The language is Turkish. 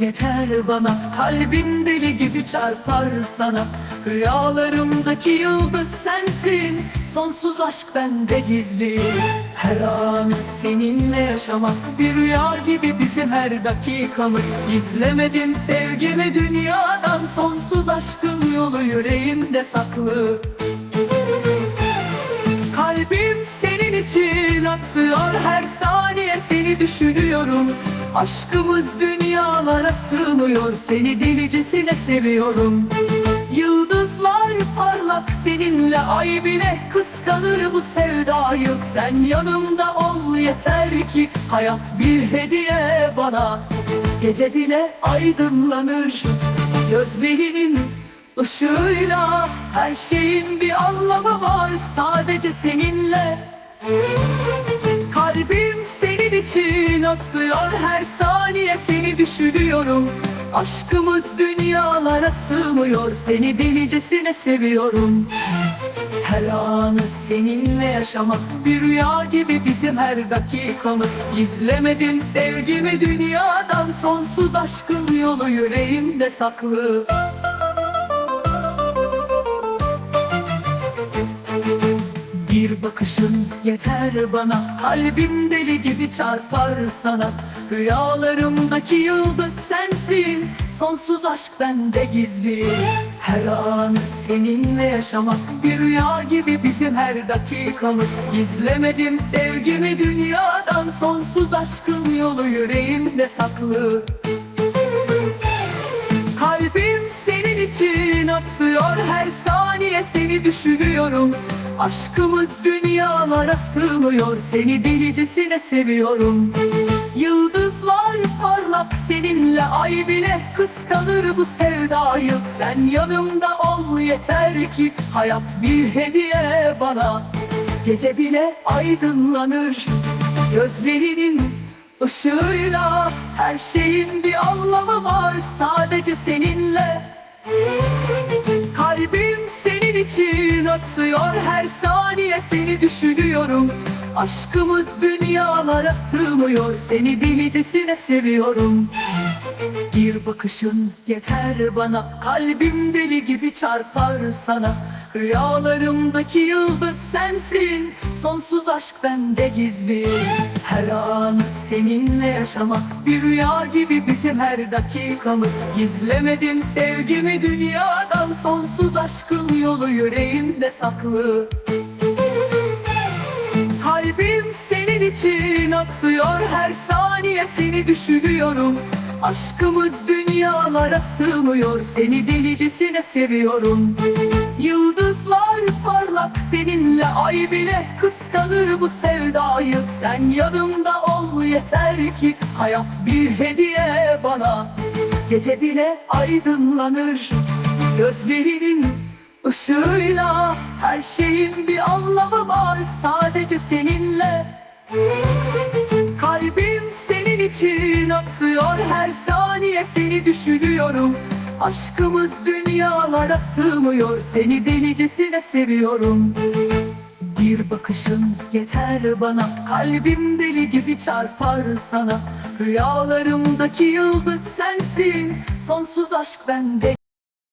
yeter bana Kalbim deli gibi çarpar sana. Rüyalarımdaki yıldız sensin Sonsuz aşk bende gizli. Her an seninle yaşamak Bir rüya gibi bizim her dakikamız. Gizlemedim sevgimi dünyadan Sonsuz aşkın yolu yüreğimde saklı. Kalbim senin için atıyor her saniye seni düşünüyorum Aşkımız dünyalara sığmıyor seni delicesine seviyorum. Yıldızlar parlak seninle ay bile kıskanır bu sevdayı. Sen yanımda ol yeter ki hayat bir hediye bana. Gece bile aydınlanır gözlerinin ışığıyla Her şeyin bir anlamı var. Sadece seninle için atıyor her saniye. Seni düşünüyorum. Aşkımız dünyalara sığmıyor. Seni delicesine seviyorum. Her anı seninle yaşamak bir rüya gibi bizim her dakikamız. Gizlemedim sevgimi dünyadan. Sonsuz aşkın yolu yüreğimde saklı bakışın yeter bana. Kalbim deli gibi çarpar sana. Rüyalarımdaki yıldız sensin. Sonsuz aşk bende gizli. Her an seninle yaşamak Bir rüya gibi bizim her dakikamız. Gizlemedim sevgimi dünyadan. Sonsuz aşkın yolu yüreğimde saklı. Kalbim senin için atıyor. Her saniye seni düşünüyorum Aşkımız dünyalara sığmıyor seni delicesine seviyorum. Yıldızlar parlak seninle ay bile kıskanır bu sevdayı. Sen yanımda ol yeter ki hayat bir hediye bana. Gece bile aydınlanır gözlerinin ışığıyla Her şeyin bir anlamı var. Sadece seninle için atıyor. Her saniye seni düşünüyorum. Aşkımız dünyalara sığmıyor. Seni delicesine seviyorum. Bir bakışın yeter bana. Kalbim deli gibi çarpar sana Rüyalarımdaki yıldız sensin. Sonsuz aşk bende gizli. Her an seninle yaşamak Bir rüya gibi bizim her dakikamız. Gizlemedim sevgimi dünyadan. Sonsuz aşkın yolu yüreğimde saklı. Kalbim senin için atıyor. Her saniye seni düşünüyorum. Aşkımız dünyalara sığmıyor. Seni delicesine seviyorum Yıldızlar parlak seninle ay bile kıskanır bu sevdayı. Sen yanımda ol yeter ki hayat bir hediye bana. Gece bile aydınlanır gözlerinin ışığıyla. Her şeyin bir anlamı var sadece seninle. Kalbim senin için atıyor her saniye seni düşünüyorum Aşkımız dünyalara sığmıyor seni delicesine seviyorum. Bir bakışın yeter bana Kalbim deli gibi çarpar sana. Rüyalarımdaki yıldız sensin Sonsuz aşk bende